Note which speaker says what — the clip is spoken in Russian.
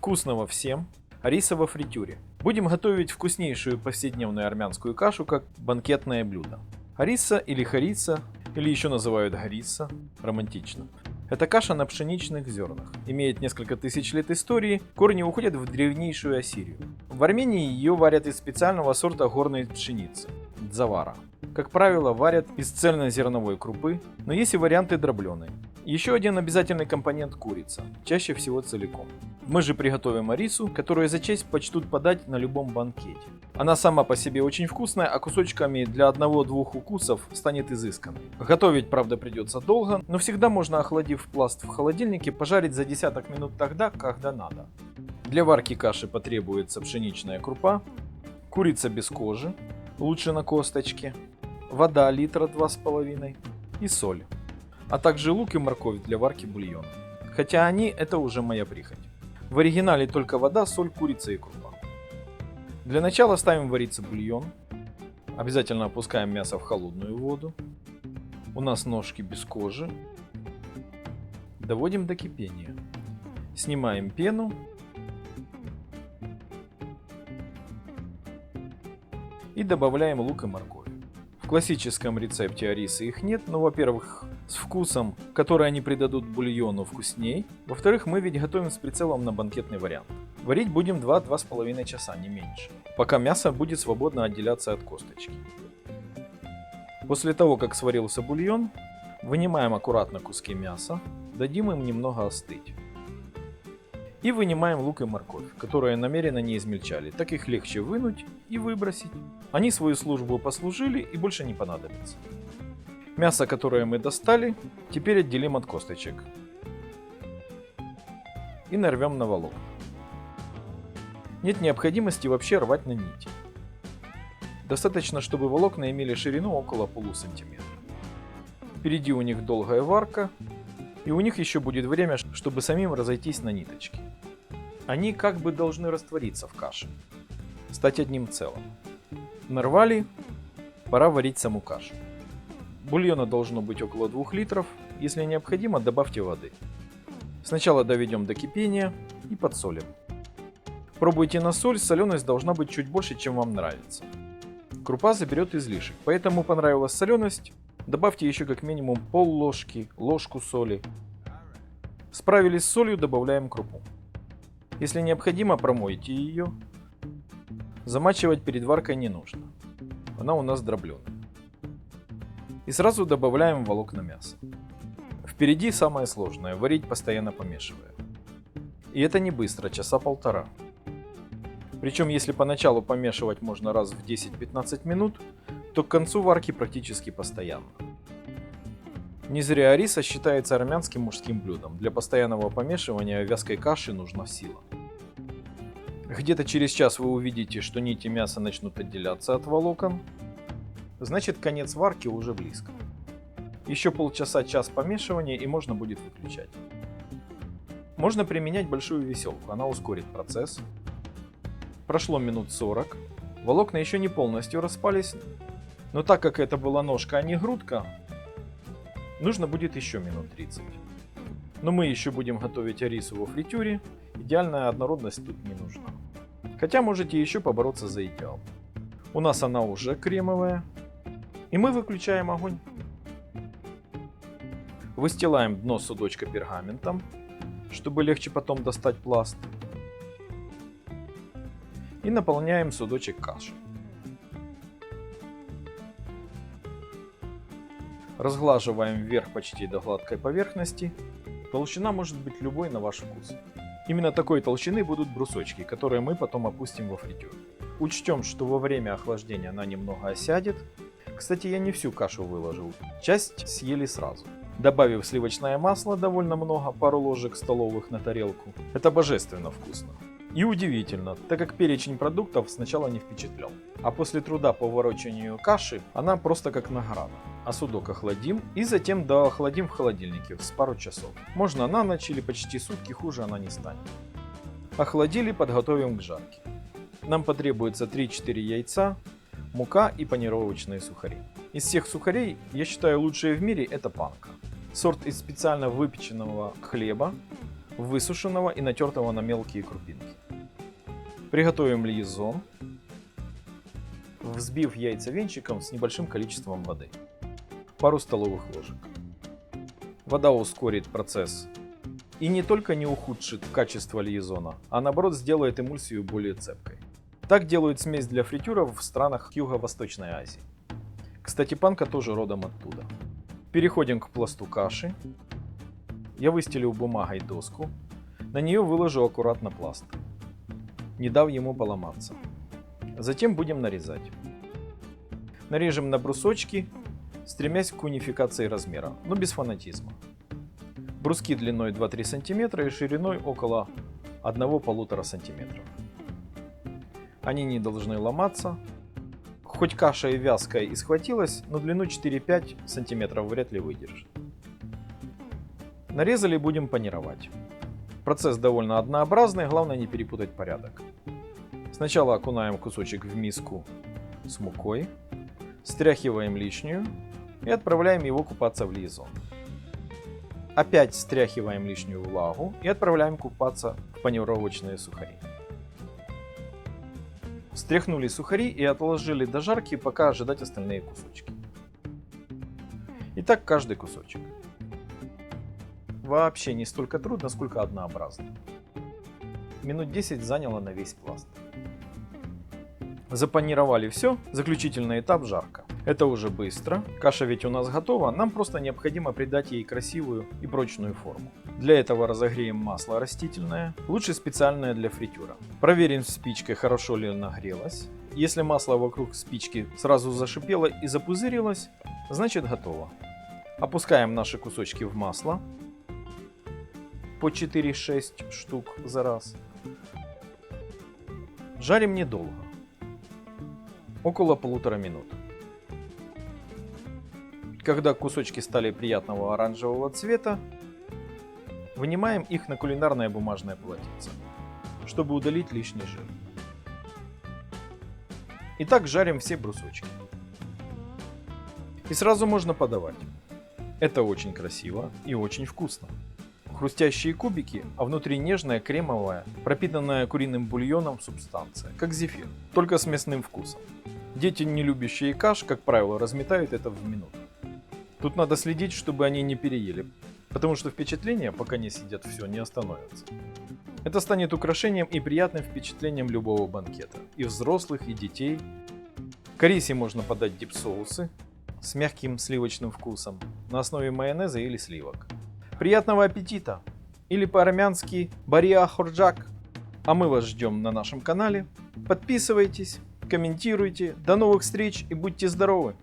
Speaker 1: Вкусного всем! Риса во фритюре. Будем готовить вкуснейшую повседневную армянскую кашу как банкетное блюдо. Ариса или хариса, или еще называют гариса, романтично. Это каша на пшеничных зернах. Имеет несколько тысяч лет истории, корни уходят в древнейшую Ассирию. В Армении ее варят из специального сорта горной пшеницы – дзавара. Как правило, варят из цельнозерновой крупы, но есть и варианты дробленой. Еще один обязательный компонент – курица, чаще всего целиком. Мы же приготовим арису, которую за честь почтут подать на любом банкете. Она сама по себе очень вкусная, а кусочками для одного-двух укусов станет изысканной. Готовить, правда, придется долго, но всегда можно, охладив пласт в холодильнике, пожарить за десяток минут тогда, когда надо. Для варки каши потребуется пшеничная крупа, курица без кожи, лучше на косточке, вода литра 2,5 и соль, а также лук и морковь для варки бульона. Хотя они это уже моя прихоть. В оригинале только вода, соль, курица и крупа. Для начала ставим вариться бульон. Обязательно опускаем мясо в холодную воду. У нас ножки без кожи. Доводим до кипения. Снимаем пену. И добавляем лук и морковь. Классическом рецепте арисы их нет, но, во-первых, с вкусом, который они придадут бульону вкусней. Во-вторых, мы ведь готовим с прицелом на банкетный вариант. Варить будем 2-2,5 часа, не меньше, пока мясо будет свободно отделяться от косточки. После того, как сварился бульон, вынимаем аккуратно куски мяса, дадим им немного остыть. И вынимаем лук и морковь, которые намеренно не измельчали, так их легче вынуть и выбросить. Они свою службу послужили и больше не понадобятся. Мясо, которое мы достали, теперь отделим от косточек. И нарвем на волок. Нет необходимости вообще рвать на нити. Достаточно, чтобы волокна имели ширину около полусантиметра. Впереди у них долгая варка, и у них еще будет время, чтобы самим разойтись на ниточки. Они как бы должны раствориться в каше, стать одним целым. Нарвали, пора варить саму кашу. Бульона должно быть около 2 литров, если необходимо, добавьте воды. Сначала доведем до кипения и подсолим. Пробуйте на соль, соленость должна быть чуть больше, чем вам нравится. Крупа заберет излишек, поэтому понравилась соленость, добавьте еще как минимум пол ложки, ложку соли. Справились с солью, добавляем крупу. Если необходимо, промойте ее. Замачивать перед варкой не нужно. Она у нас дробленая. И сразу добавляем волокна мяса. Впереди самое сложное – варить постоянно помешивая. И это не быстро, часа полтора. Причем если поначалу помешивать можно раз в 10-15 минут, то к концу варки практически постоянно. Не зря риса считается армянским мужским блюдом. Для постоянного помешивания вязкой каши нужна сила. Где-то через час вы увидите, что нити мяса начнут отделяться от волокон, значит конец варки уже близко. Еще полчаса-час помешивания и можно будет выключать. Можно применять большую веселку, она ускорит процесс. Прошло минут 40, волокна еще не полностью распались, но так как это была ножка, а не грудка, нужно будет еще минут 30. Но мы еще будем готовить арису во фритюре, идеальная однородность тут не нужна. Хотя можете еще побороться за идеал. У нас она уже кремовая, и мы выключаем огонь. Выстилаем дно судочка пергаментом, чтобы легче потом достать пласт. И наполняем судочек кашей. Разглаживаем вверх почти до гладкой поверхности. Толщина может быть любой на ваш вкус. Именно такой толщины будут брусочки, которые мы потом опустим во фритюр. Учтем, что во время охлаждения она немного осядет, кстати, я не всю кашу выложил, часть съели сразу. Добавив сливочное масло довольно много, пару ложек столовых на тарелку. Это божественно вкусно. И удивительно, так как перечень продуктов сначала не впечатлял. А после труда по ворочанию каши, она просто как награда. А судок охладим и затем доохладим в холодильнике с пару часов. Можно на ночь или почти сутки, хуже она не станет. Охладили, подготовим к жарке. Нам потребуется 3-4 яйца, мука и панировочные сухари. Из всех сухарей, я считаю, лучшие в мире это панка. Сорт из специально выпеченного хлеба. высушенного и натертого на мелкие крупинки. Приготовим лизон, взбив яйца венчиком с небольшим количеством воды. Пару столовых ложек. Вода ускорит процесс и не только не ухудшит качество лизона, а наоборот сделает эмульсию более цепкой. Так делают смесь для фритюров в странах Юго-Восточной Азии. Кстати, панка тоже родом оттуда. Переходим к пласту каши. Я выстелил бумагой доску. На нее выложу аккуратно пласт, не дав ему поломаться. Затем будем нарезать. Нарежем на брусочки, стремясь к унификации размера, но без фанатизма. Бруски длиной 2-3 см и шириной около 1-1,5 см. Они не должны ломаться. Хоть каша и вязкая и схватилась, но длину 4-5 см вряд ли выдержит. Нарезали будем панировать. Процесс довольно однообразный, главное не перепутать порядок. Сначала окунаем кусочек в миску с мукой, стряхиваем лишнюю и отправляем его купаться в лизон. Опять стряхиваем лишнюю влагу и отправляем купаться в панировочные сухари. Стряхнули сухари и отложили до жарки, пока ожидать остальные кусочки. И так каждый кусочек. Вообще не столько трудно, сколько однообразно. Минут 10 заняло на весь пласт. Запанировали все, заключительный этап жарка. Это уже быстро, каша ведь у нас готова, нам просто необходимо придать ей красивую и прочную форму. Для этого разогреем масло растительное, лучше специальное для фритюра. Проверим спичкой, хорошо ли нагрелась. Если масло вокруг спички сразу зашипело и запузырилось, значит готово. Опускаем наши кусочки в масло по 4-6 штук за раз. Жарим недолго, около полутора минут. Когда кусочки стали приятного оранжевого цвета, вынимаем их на кулинарное бумажное полотенце, чтобы удалить лишний жир. Итак, жарим все брусочки. И сразу можно подавать. Это очень красиво и очень вкусно. Хрустящие кубики, а внутри нежная кремовая, пропитанная куриным бульоном субстанция, как зефир, только с мясным вкусом. Дети, не любящие каш, как правило, разметают это в минуту. Тут надо следить, чтобы они не переели, потому что впечатление, пока не сидят все, не остановится. Это станет украшением и приятным впечатлением любого банкета, и взрослых, и детей. К рисе можно подать дип-соусы с мягким сливочным вкусом на основе майонеза или сливок. Приятного аппетита! Или по-армянски Бария Хорджак. А мы вас ждем на нашем канале. Подписывайтесь, комментируйте. До новых встреч и будьте здоровы!